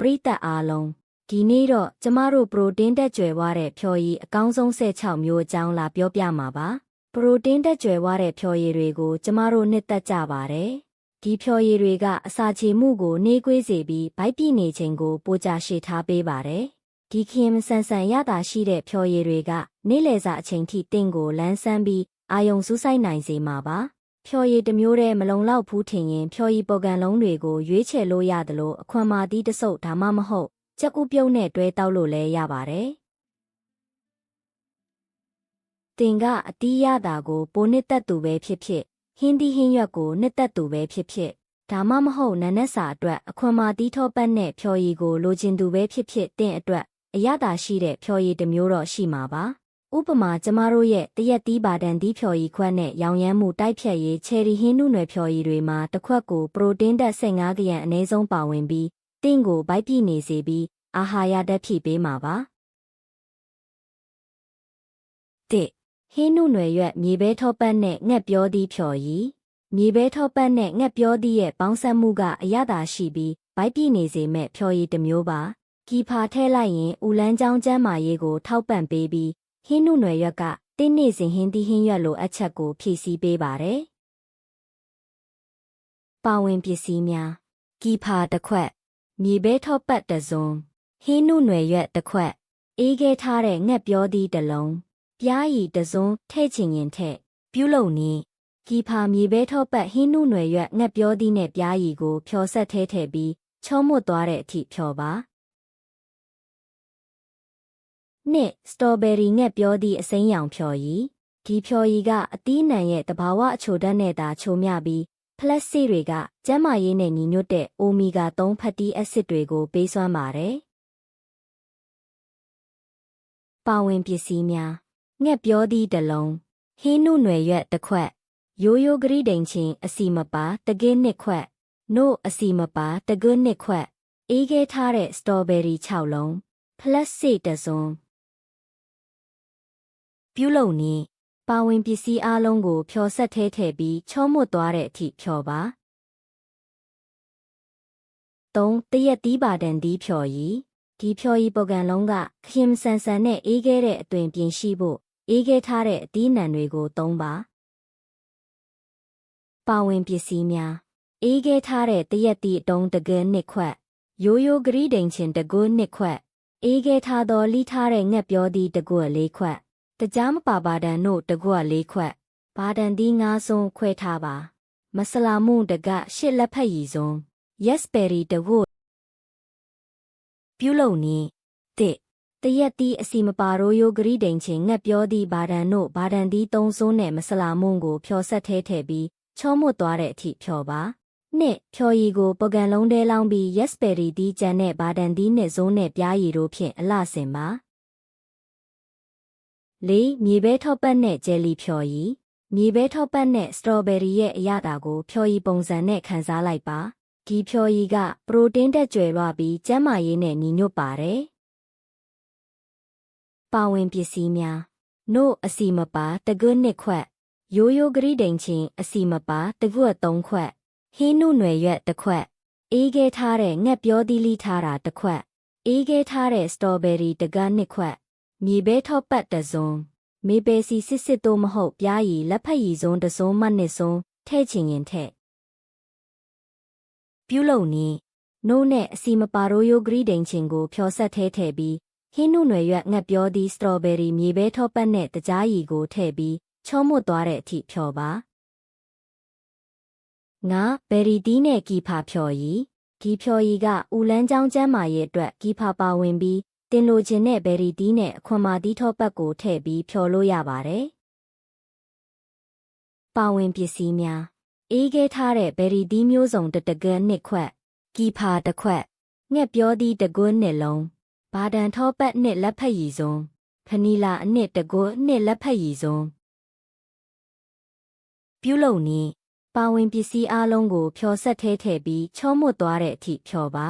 မင်္ဂလာပါပရိသတ်အားလုံးဒီနေ့တော့ကျမတို့ပရိုတင်းတက်ကြွယ်ဝတဲ့ဖြော်ရည်အကောင်းဆုံး16မျိုးအကြောင်းလာပြောပြမှာပါပရိုတင်းတက်ကြွယ်ဝတဲ့ဖြော်ရည်တွေကိုကျမတို့နှစ်သက်ကြပါတယ်ဒီဖြော်ရည်တွေကအစာချေမှုကိုနှေးကွေးစေပြီးဗိုက်ပြည့်နေခြင်းကိုပိုကြရှေ့ထားပေးပါတယ်ဒီခင်မဆန်ဆန်ရတာရှိတဲ့ဖြော်ရည်တွေကနေ့လယ်စာအချိန်ထိတင့်ကိုလန်းဆန်းပြီးအာယုံစူးစိုက်နိုင်စေမှာပါ ဖြော်ရည်တစ်မျိုးတည်းမလုံလောက်ဘူးထင်ရင်ဖြော်ရည်ပေါ်ကန်လုံးတွေကိုရွေးချယ်လို့ရတယ်လို့အခွန်မာသီးတစ်စုပ်ဒါမှမဟုတ်ကြက်ကူးပြုံးနဲ့တွဲတောက်လို့လည်းရပါတယ်။တင်ကအတီးရတာကိုပိုနှစ်သက်သူပဲဖြစ်ဖြစ်ဟင်းသီးဟင်းရွက်ကိုနှစ်သက်သူပဲဖြစ်ဖြစ်ဒါမှမဟုတ်နန်းနက်စာအတွက်အခွန်မာသီးထောပတ်နဲ့ဖြော်ရည်ကိုလိုချင်သူပဲဖြစ်ဖြစ်တင့်အတွက်အရသာရှိတဲ့ဖြော်ရည်တစ်မျိုးတော့ရှိမှာပါ။ ဥပမာကျမတို့ရဲ့တရက်တီးပါဒန်တီးဖြော်ရည်ခွက်နဲ့ရောင်ရမ်းမှုတိုက်ဖြတ်ရေးချယ်ရီဟင်းနုနယ်ဖြော်ရည်တွေမှာတစ်ခွက်ကိုပရိုတင်းဓာတ်15ဂရမ်အနည်းဆုံးပါဝင်ပြီးတင့်ကိုဗိုက်ပြည့်နေစေပြီးအာဟာရဓာတ်ဖြည့်ပေးမှာပါ။တစ်ဟင်းနုနယ်ရွက်မြေဘဲထောပတ်နဲ့ငှက်ပြောသီးဖြော်ရည်မြေဘဲထောပတ်နဲ့ငှက်ပြောသီးရဲ့ပေါင်းစပ်မှုကအရသာရှိပြီးဗိုက်ပြည့်နေစေမဲ့ဖြော်ရည်တစ်မျိုးပါ။ကီဖာထဲလိုက်ရင်ဦးလန်းချောင်းကျမ်းမာရေးကိုထောက်ပံ့ပေးပြီး ဟင်းနုနယ်ရွက်ကတင်းနေစဉ်ဟင်းသီးဟင်းရွက်လိုအပ်ချက်ကိုဖြည့်ဆည်းပေးပါတယ်။ပါဝင်ပစ္စည်းများကီဖာတစ်ခွက်မြေဘဲထောပတ်တစ်စုံဟင်းနုနယ်ရွက်တစ်ခွက်အေးခဲထားတဲ့ငှက်ပြောသီးတစ်လုံးပြားရည်တစ်စုံထဲ့ချင်ရင်ထဲ့ပြုလုပ်နည်းကီဖာမြေဘဲထောပတ်ဟင်းနုနယ်ရွက်ငှက်ပြောသီးနဲ့ပြားရည်ကိုဖြောဆက်ထဲထည့်ပြီးချောမွတ်သွားတဲ့အထိဖြောပါ နှစ်စတော်ဘယ်ရီငှက်ပြောသည့်အစိမ်းရောင်ဖြော်ရည်ဒီဖြော်ရည်ကအသီးနှံရဲ့တဘာဝအချိုဓာတ်နဲ့သာချိုမျှပြီးဖလက်ဆီတွေကကျန်းမာရေးနဲ့ညီညွတ်တဲ့အိုမီဂါ3ဖက်တီအက်ဆစ်တွေကိုပေးစွမ်းပါတယ်။ပါဝင်ပစ္စည်းများငှက်ပြောသည့်တလုံးဟင်းနုနယ်ရွက်တစ်ခွက်ရိုးရိုးဂရိဒိန်ချင်းအစီမပါတကင်းနှစ်ခွက်နို့အစီမပါတကွန်းနှစ်ခွက်အေးခဲထားတဲ့စတော်ဘယ်ရီ6လုံးဖလက်ဆီတစုံ ပြုလုပ်နည်းပါဝင်ပစ္စည်းအလုံးကို ဖြောဆက်ထဲထည့်ပြီးချောမွတ်သွားတဲ့အထိဖြောပါ3တရက်တီးပါတန်တီးဖြော်ရည်ဒီဖြော်ရည်ပုဂံလုံးကခင်ဆန်ဆန်နဲ့အေးခဲတဲ့အသွင်ပြင်ရှိဖို့အေးခဲထားတဲ့အသီးနှံတွေကိုသုံးပါပါဝင်ပစ္စည်းများအေးခဲထားတဲ့တရက်တီအတုံးတကယ်နှစ်ခွက်ရိုးရိုးဂရိဒိန်ချင်းတကွန်းနှစ်ခွက်အေးခဲထားသောလိထားတဲ့ငှက်ပြောသည့်တကွက်လေးခွက် တကြားမပါပါဒန်တို့တကွက်လေးခွက်ဘာဒန်သီးငါးစုံခွဲထားပါ မဆလာမှုတကရှစ်လက်ဖက်ရည်စုံ yes berry တကွတ်ပြုလုပ်နည်းတစ်တရက်သီးအစီမပါရိုးရိုးဂရိဒိန်ချင်းငှက်ပြောသည့်ဘာဒန်တို့ဘာဒန်သီးသုံးစုံနဲ့မဆလာမှုကို ဖြောဆက်ထဲထည့်ပြီးချောမွတ်သွားတဲ့အထိဖြောပါနှစ်ဖြော်ရည်ကိုပကံလုံးတဲလောင်းပြီး yes berry သီးကြံနဲ့ဘာဒန်သီးနဲ့ဇုံးနဲ့ပြားရည်တို့ဖြင့်အလှဆင်ပါ ၄မြေဘဲထောပတ်နဲ့ဂျယ်လီဖြော်ရည်မြေဘဲထောပတ်နဲ့စတော်ဘယ်ရီရဲ့အရသာကိုဖြော်ရည်ပုံစံနဲ့ခန်းစားလိုက်ပါဒီဖြော်ရည်ကပရိုတင်းတက်ကြွယ်လွှပြီးကျန်းမာရေးနဲ့ညီညွတ်ပါတယ်ပါဝင်ပစ္စည်းများနို့အစီမပါတကွန်းနှစ်ခွက်ရိုးရိုးဂရိဒိန်ချင်းအစီမပါတကွက်၃ခွက်ဟင်းနုနယ်ရွက်တစ်ခွက်အေးခဲထားတဲ့ငှက်ပြောသီးလီထားတာတစ်ခွက်အေးခဲထားတဲ့စတော်ဘယ်ရီတကားနှစ်ခွက် မြေဘဲထောပတ်တစုံမေပဲစီစစ်စစ်တို့မဟုတ်ပြားရည်လက်ဖက်ရည်စုံတစုံမှနှစ်စုံထဲ့ချင်ရင်ထဲ့ပြုလုပ်နည်းနို့နဲ့အစီမပါရိုးရိုးဂရိဒိန်ချင်းကိုဖြောဆက်ထဲထည့်ပြီးဟင်းနုနယ်ရွက်ငှက်ပြောသီးစတော်ဘယ်ရီမြေဘဲထောပတ်နဲ့တကြားရည်ကိုထည့်ပြီးချောမွတ်သွားတဲ့အထိဖြောပါငါဘယ်ရီတီးနဲ့ကီဖာဖြော်ရည်ကီဖြော်ရည်ကဦးလန်းချောင်းကျမ်းမာရဲ့အတွက်ကီဖာပါဝင်ပြီး တင်လိုချင်တဲ့ဘယ်ရီတီးနဲ့အခွန်မာတီးထောပတ်ကိုထည့်ပြီးဖြော်လို့ရပါတယ်ပါဝင်ပစ္စည်းများအေးခဲထားတဲ့ဘယ်ရီတီးမျိုးစုံတတကန်းနှစ်ခွက်ကီဖာတစ်ခွက်ငှက်ပြောသီးတကွန်းနှစ်လုံးဘာဒန်ထောပတ်နှစ်လက်ဖက်ရည်စုံဖနီလာအနှစ်တကွန်းနှစ်လက်ဖက်ရည်စုံပြုလုပ်နည်းပါဝင်ပစ္စည်းအလုံးကိုဖြောဆက်ထဲထည့်ပြီးချောမွတ်သွားတဲ့အထိဖြောပါ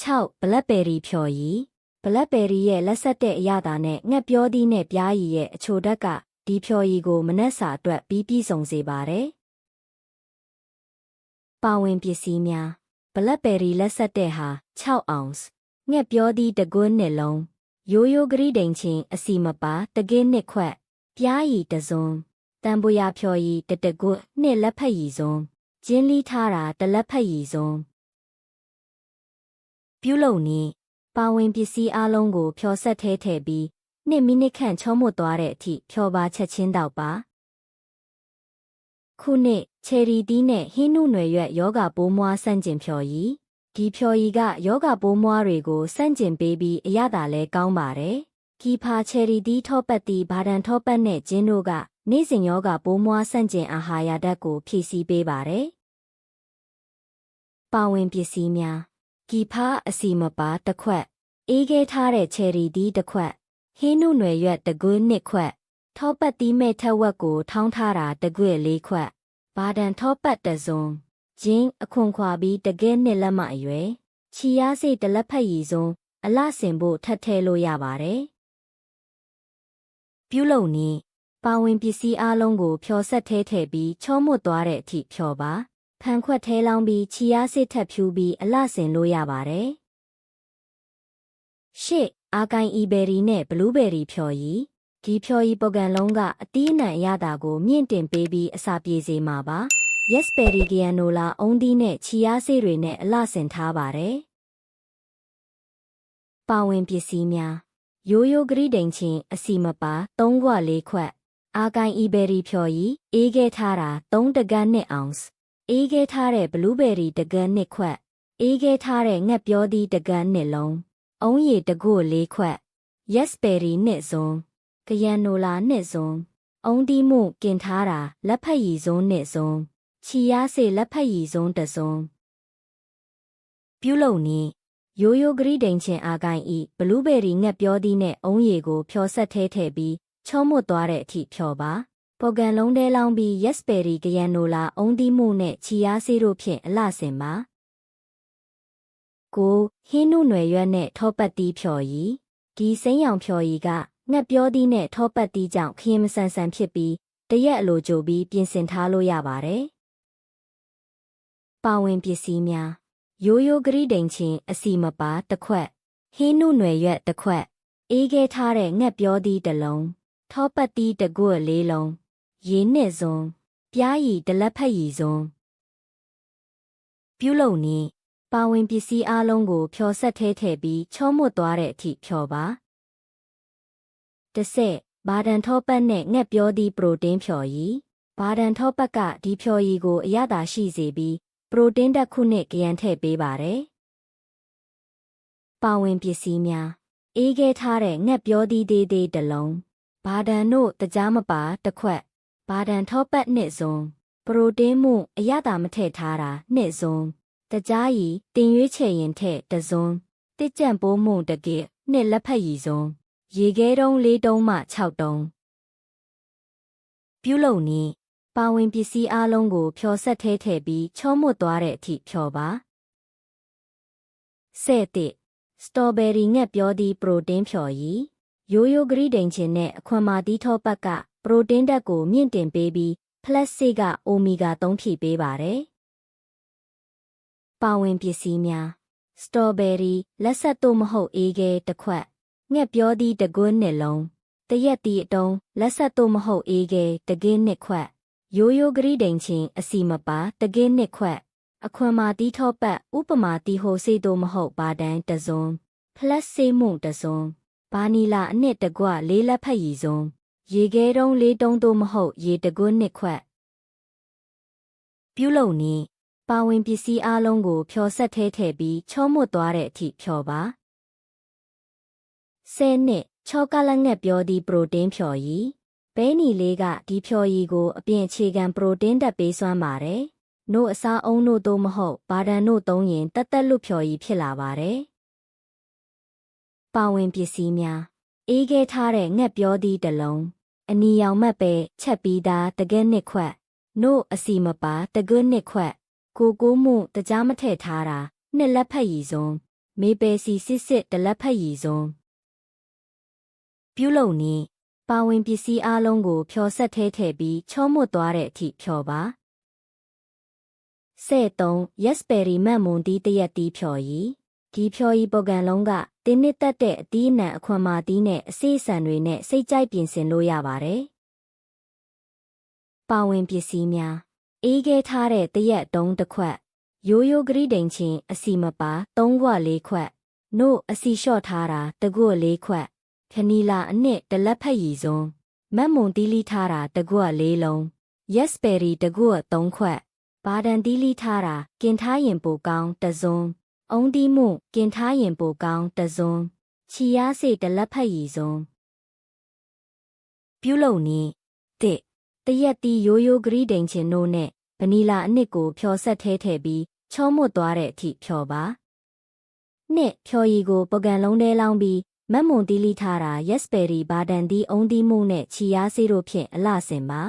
6 ဘလက်ဘယ်ရီဖြော်ရည်ဘလက်ဘယ်ရီရဲ့လက်ဆက်တဲ့အရသာနဲ့ငှက်ပြောသီးနဲ့ပြားရည်ရဲ့အချိုဓာတ်ကဒီဖြော်ရည်ကိုမနှက်စာအတွက်ပြီးပြည့်စုံစေပါတယ်။ပါဝင်ပစ္စည်းများဘလက်ဘယ်ရီလက်ဆက်တဲ့ဟာ6အောင်စ်ငှက်ပြောသီးတကွန်းနှစ်လုံးရိုးရိုးဂရိတိန်ချင်းအစီမပါတကင်းနှစ်ခွက်ပြားရီတစုံတန်ပွေရဖြော်ရီတတကွတ်နှစ်လက်ဖက်ရီစုံကျင်းလီထားတာတလက်ဖက်ရီစုံ ပြုလုပ်နည်းပါဝင်ပစ္စည်းအလုံးကိုဖြောဆက်ထဲထည့်ပြီးနှစ်မိနစ်ခန့်ချောမွတ်သွားတဲ့အထိဖြောပါချက်ချင်းတောက်ပါခုနှစ်ချယ်ရီတီးနဲ့ဟင်းနုနယ်ရွက်ယောဂပိုးမွားဆန့်ကျင်ဖြော်ရီဒီဖြော်ရီကယောဂပိုးမွားတွေကိုဆန့်ကျင်ပေးပြီးအရသာလဲကောင်းပါတယ်ကီဖာချယ်ရီတီးထောပတ်တီဘာဒန်ထောပတ်နဲ့ဂျင်းတို့ကနေ့စဉ်ယောဂပိုးမွားဆန့်ကျင်အာဟာရဓာတ်ကိုဖြည့်ဆည်းပေးပါတယ်ပါဝင်ပစ္စည်းများ ကီဖာအစီမပါတစ်ခွက်အေးခဲထားတဲ့ချယ်ရီတီးတစ်ခွက်ဟင်းနုနယ်ရွက်တကွင်းနှစ်ခွက်ထောပတ်တီးမဲ့ထက်ဝက်ကိုထောင်းထားတာတကွက်လေးခွက်ဘာဒန်ထောပတ်တစုံဂျင်းအခွန်ခွာပြီးတကဲနှစ်လက်မအရွယ်ချီယားစိတ်တလက်ဖက်ရည်စုံအလှဆင်ဖို့ထပ်ထဲလို့ရပါတယ်ပြုလုပ်နည်းပါဝင်ပစ္စည်းအလုံးကို ဖြောဆက်ထဲထည့်ပြီးချောမွတ်သွားတဲ့အထိဖြောပါ ဖန်ခွက်ထဲလောင်းပြီးချီယားစိတ်ထပ်ဖြူပြီးအလှဆင်လို့ရပါတယ်ရှစ်အာကိုင်အီဘယ်ရီနဲ့ဘလူးဘယ်ရီဖြော်ရီဒီဖြော်ရီပုဂံလုံးကအတီးအနှံအရသာကိုမြင့်တင်ပေးပြီးအစာပြေစေမှာပါ Yes Berry Granola အုံးသီးနဲ့ချီယားဆေးတွေနဲ့အလှဆင်ထားပါတယ်ပါဝင်ပစ္စည်းများရိုးရိုးဂရိတိန်ချင်းအစီမပါ3ခွက်4ခွက်အာကိုင်အီဘယ်ရီဖြော်ရီအေးခဲထားတာ3တကန်း2အောင်စ် အေးခဲထားတဲ့ဘလူးဘယ်ရီတကန်း2ခွက်အေးခဲထားတဲ့ငှက်ပြောသီးတကန်း2လုံးအုံးရည်တကုတ်၄ခွက် yes berry နှစ်စုံကရန်နိုလာနှစ်စုံအုံးတီးမှုကင်ထားတာလက်ဖက်ရည်စုံနှစ်စုံချီယားစေလက်ဖက်ရည်စုံတစုံပြုလုပ်နည်းရိုးရိုးဂရိတိန်ချင်းအာကိုင်ဤဘလူးဘယ်ရီငှက်ပြောသီးနဲ့အုံးရည်ကို ဖြောဆက်ထဲထည့်ပြီးချောမွတ်သွားတဲ့အထိဖြောပါ ပေါ်ကန်လုံးတဲလောင်းပြီး yes berry ကရန်နိုလာအုံးတီးမှုနဲ့ချီယားစေတို့ဖြင့်အလှဆင်ပါကိုဟင်းနုနယ်ရွက်နဲ့ထောပတ်တီးဖြော်ရီဒီစိမ့်ရောင်ဖြော်ရီကငှက်ပြောသီးနဲ့ထောပတ်တီးကြောင့်ခရင်မဆန်ဆန်ဖြစ်ပြီးတရက်အလိုကြိုပြီးပြင်ဆင်ထားလို့ရပါတယ်။ပါဝင်ပစ္စည်းများရိုးရိုးဂရိတိန်ချင်းအစီမပါတစ်ခွက်ဟင်းနုနယ်ရွက်တစ်ခွက်အေးခဲထားတဲ့ငှက်ပြောသီးတစ်လုံးထောပတ်တီးတစ်ကွက်လေးလုံး ရေနှစ်စုံပြားရည်တလက်ဖက်ရည်စုံပြုလုပ်နည်းပါဝင်ပစ္စည်းအလုံးကိုဖြောဆက်ထဲထည့်ပြီးချောမွတ်သွားတဲ့အထိဖြောပါတစ်ဆက်ဘာဒန်ထောပတ်နဲ့ငှက်ပြောသည့်ပရိုတင်းဖြော်ရည်ဘာဒန်ထောပတ်ကဒီဖြော်ရည်ကိုအရသာရှိစေပြီးပရိုတင်းတက်ခုနှစ်ကြံထည့်ပေးပါတယ်ပါဝင်ပစ္စည်းများအေးခဲထားတဲ့ငှက်ပြောသီးသေးသေးတစ်လုံးဘာဒန်တို့တကြားမပါတစ်ခွက် ဘာဒန်ထောပတ်နှစ်စုံပရိုတင်းမှုအရသာမထည့်ထားတာနှစ်စုံတကြားရီတင်ရွေးချယ်ရင်ထက်တစုံတစ်ကြံပိုးမှုတကစ်နှစ်လက်ဖက်ရီစုံရေခဲတုံး၄တုံးမှ6တုံးပြုလုပ်နည်းပါဝင်ပစ္စည်းအလုံးကိုဖြောဆက်ထဲထည့်ပြီးချောမွတ်သွားတဲ့အထိဖြောပါဆဲ့တစ်စတော်ဘယ်ရီငှက်ပြောသည့်ပရိုတင်းဖြော်ရည်ရိုးရိုးဂရိတိန်ချင်းနဲ့အခွန်မာတီးထောပတ်က ပရိုတင်းဓာတ်ကိုမြင့်တင်ပေးပြီးဖလက်စစ်ကအိုမီဂါ3ဖြည့်ပေးပါတယ်ပါဝင်ပစ္စည်းများစတော်ဘယ်ရီလက်ဆက်တို့မဟုတ်အေးခဲတစ်ခွက်ငှက်ပြောသီးတကွန်းနှစ်လုံးတရက်တီအတုံးလက်ဆက်တို့မဟုတ်အေးခဲတကင်းနှစ်ခွက်ရိုးရိုးဂရိတိန်ချင်းအစီမပါတကင်းနှစ်ခွက်အခွန်မာတီးထောပတ်ဥပမာတီဟိုစေတို့မဟုတ်ဘာတန်းတစုံဖလက်စေးမှုတစုံဘာနီလာအနှစ်တကွလေးလက်ဖက်ရည်စုံ ရေခဲတုံးလေးတုံးတို့မဟုတ်ရေတကွန်းနှစ်ခွက်ပြုလုပ်နည်းပါဝင်ပစ္စည်းအလုံးကိုဖြောဆက်ထဲထည့်ပြီးချောမွတ်သွားတဲ့အထိဖြောပါဆဲနှစ်ချောကလက်ငက်ပြောသည့်ပရိုတင်းဖြော်ရည်ဘဲနီလေးကဒီဖြော်ရည်ကိုအပြင်အခြေခံပရိုတင်းတက်ပေးစွမ်းပါတယ်။နို့အစားအုံးတို့သို့မဟုတ်ဘာဒန်တို့သုံးရင်တက်တက်လွတ်ဖြော်ရည်ဖြစ်လာပါတယ်။ပါဝင်ပစ္စည်းများ အေးခဲထားတဲ့ငှက်ပြောသည့်တလုံးအနီရောင်မတ်ပဲချက်ပြီးသားတကက်နှစ်ခွက်နို့အစီမပါတကွတ်နှစ်ခွက်ကိုကိုမှုတကြားမထည့်ထားတာနှစ်လက်ဖက်ရည်စုံမေပယ်စီစစ်စစ်တလက်ဖက်ရည်စုံပြုလုပ်နည်းပါဝင်ပစ္စည်းအလုံးကိုဖြောဆက်ထဲထည့်ပြီးချောမွတ်သွားတဲ့အထိဖြောပါ73 Yesberry မတ်မွန်တီးတရက်တီးဖြော်ရီ ဒီဖြော်ရီပုဂံလုံးကတင်းနစ်တက်တဲ့အသီးအနှံအခွန်မာတီးနဲ့အစိအဆန်တွေနဲ့စိတ်ကြိုက်ပြင်ဆင်လို့ရပါတယ်။ပါဝင်ပစ္စည်းများအေးခဲထားတဲ့တရက်တုံးတစ်ခွက်ရိုးရိုးဂရိတိန်ချင်းအစီမပါ၃ခွက်၄ခွက်နို့အစီလျှော့ထားတာတကွက်၄ခွက်ခနီလာအနှစ်တလက်ဖက်ရည်စုံမတ်မွန်တီးလီထားတာတကွက်၄လုံး Yesberry တကွက်၃ခွက်ဘာဒန်တီးလီထားတာကင်ထားရင်ပိုကောင်းတစုံ အုံဒီမှုကင်ထားရင်ပိုကောင်းတစုံချီယားစေတလက်ဖက်ရည်စုံပြုလုပ်နည်းတစ်တရက်တီရိုးရိုးဂရိတိန်ချင်းတို့နဲ့ဗနီလာအနှစ်ကိုဖြော်ဆက်ထဲထည့်ပြီးချောမွတ်သွားတဲ့အထိဖြော်ပါနှစ်ဖြော်ရည်ကိုပကံလုံးထဲလောင်းပြီးမတ်မွန်တီးလီထားတာ Yesberry ဘာဒန်တီအုံဒီမှုနဲ့ချီယားစေတို့ဖြင့်အလှဆင်ပါ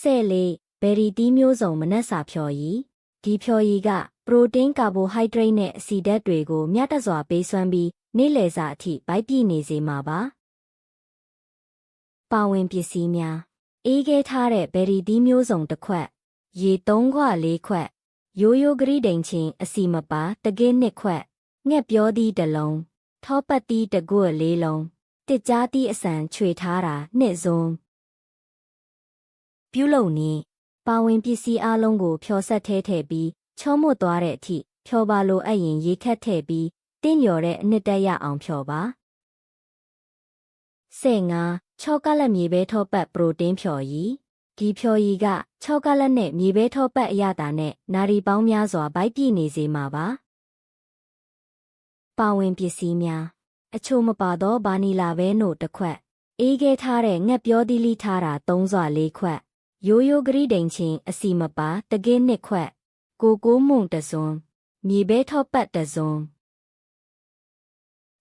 ဆဲ့လေးဘယ်ရီတီးမျိုးစုံမနက်စာဖြော်ရည် ဒီဖြော်ရည်ကပရိုတင်းကာဘိုဟိုက်ဒရိတ်နဲ့အဆီဓာတ်တွေကိုမျှတစွာပေးစွမ်းပြီးနေ့လယ်စာအထိဗိုက်ပြည့်နေစေမှာပါပါဝင်ပစ္စည်းများအေးခဲထားတဲ့ဘယ်ရီတီးမျိုးစုံတစ်ခွက်ရေ3ခွက်4ခွက်ရိုးရိုးဂရိတိန်ချင်းအစီမပါတကင်းနှစ်ခွက်ငှက်ပြောသီးတစ်လုံးထောပတ်သီးတစ်ကွက်လေးလုံးတစ်ကြားသီးအစံခြွေထားတာနှစ်စုံပြုလုပ်နည်း ပါဝင်ပစ္စည်းအလုံးကိုဖြောဆက်ထဲထည့်ပြီးချောမွတ်သွားတဲ့အထိဖြောပါလိုအပ်ရင်ရေခက်ထည့်ပြီးတင့်လျော်တဲ့အနှစ်တက်ရအောင်ဖြောပါဆဲငါချောကလက်မြေပဲထောပတ်ပရိုတင်းဖြော်ရည်ဒီဖြော်ရည်ကချောကလက်နဲ့မြေပဲထောပတ်အရတာနဲ့နာရီပေါင်းများစွာဗိုက်ပြည့်နေစေမှာပါပါဝင်ပစ္စည်းများအချို့မပါသောဗာနီလာပဲနို့တစ်ခွက်အေးခဲထားတဲ့ငှက်ပြောသီးလီထားတာ၃စွာ၄ခွက် ရိုးရိုးဂရိတိန်ချင်းအစီမပါတကင်းနှစ်ခွက်ကိုကိုမုံတစွန်မြေပဲထော့ပတ်တစွန်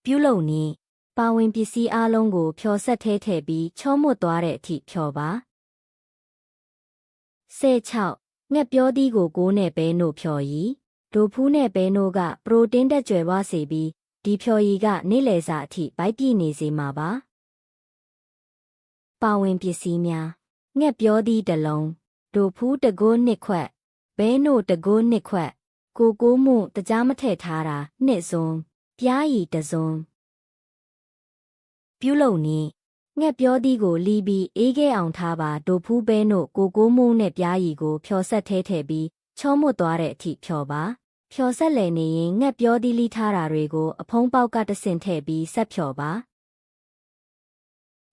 ပြုလုပ်နည်းပါဝင်ပစ္စည်းအလုံးကိုဖြောဆက်ထဲထည့်ပြီးချောမွတ်သွားတဲ့အထိဖြောပါဆဲ6ငှက်ပြောသီးကိုကိုးနဲ့ပဲနို့ဖြော်ရည်ဒိုဖူးနဲ့ပဲနို့ကပရိုတင်းတက်ကြွယ်ဝစေပြီးဒီဖြော်ရည်ကနေ့လယ်စာအထိဗိုက်ပြည့်နေစေမှာပါပါဝင်ပစ္စည်းများ ငှက်ပြောသီးတစ်လုံးဒိုဖူးတကိုးနှစ်ခွက်ဘဲနို့တကိုးနှစ်ခွက်ကိုကိုမှုတကြားမထည့်ထားတာနှစ်စုံပြားရီတစုံပြုလုပ်နည်းငှက်ပြောသီးကိုလီပြီးအေးခဲအောင်ထားပါဒိုဖူးပဲနို့ကိုကိုမှုနဲ့ပြားရီကိုဖြောဆက်ထဲထည့်ပြီးချောမွတ်သွားတဲ့အထိဖြောပါဖြောဆက်လည်နေရင်ငှက်ပြောသီးလီထားတာတွေကိုအဖုံးပေါက်ကတဆင့်ထည့်ပြီးဆက်ဖြောပါ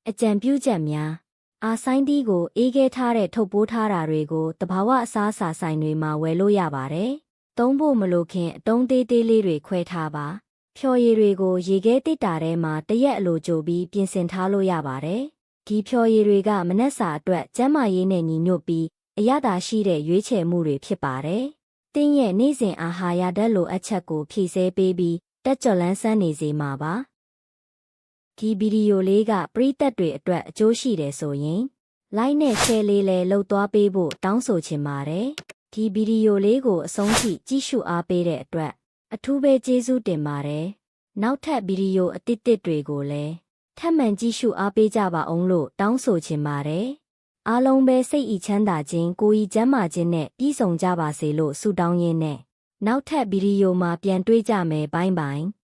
အကြံပြုချက်များ အာဆိုင်တီးကိုအေးခဲထားတဲ့ထုတ်ပိုးထားတာတွေကိုတဘာဝအစားအစာဆိုင်တွေမှာဝယ်လို့ရပါတယ်။သုံးဖို့မလိုခင်အတုံးသေးသေးလေးတွေခွဲထားပါ။ဖြော်ရည်တွေကိုရေခဲတစ်တာထဲမှာတရက်အလိုကြိုပြီးပြင်ဆင်ထားလို့ရပါတယ်။ဒီဖြော်ရည်တွေကမနက်စာအတွက်ကျန်းမာရေးနဲ့ညီညွတ်ပြီးအရသာရှိတဲ့ရွေးချယ်မှုတွေဖြစ်ပါတယ်။တင်းရဲ့နေ့စဉ်အာဟာရဓာတ်လိုအပ်ချက်ကိုဖြည့်ဆည်းပေးပြီးတက်ကြွလန်းဆန်းနေစေမှာပါ။ ဒီဗီဒီယိုလေးကပရိသတ်တွေအတွက်အကျိုးရှိတယ်ဆိုရင် like နဲ့ share လေးလည်းလုပ်သွားပေးဖို့တောင်းဆိုချင်ပါတယ်။ဒီဗီဒီယိုလေးကိုအဆုံးထိကြည့်ရှုအားပေးတဲ့အတွက် အထူးပဲကျေးဇူးတင်ပါတယ်။နောက်ထပ်ဗီဒီယိုအသစ်သစ်တွေကိုလည်းထပ်မံကြည့်ရှုအားပေးကြပါအောင်လို့တောင်းဆိုချင်ပါတယ်။အားလုံးပဲစိတ်ဤချမ်းသာခြင်းကိုယ်ဤကျန်းမာခြင်းနဲ့ပြည့်စုံကြပါစေလို့ဆုတောင်းရင်းနဲ့နောက်ထပ်ဗီဒီယိုမှာပြန်တွေ့ကြမယ်ဘိုင်းဘိုင်း။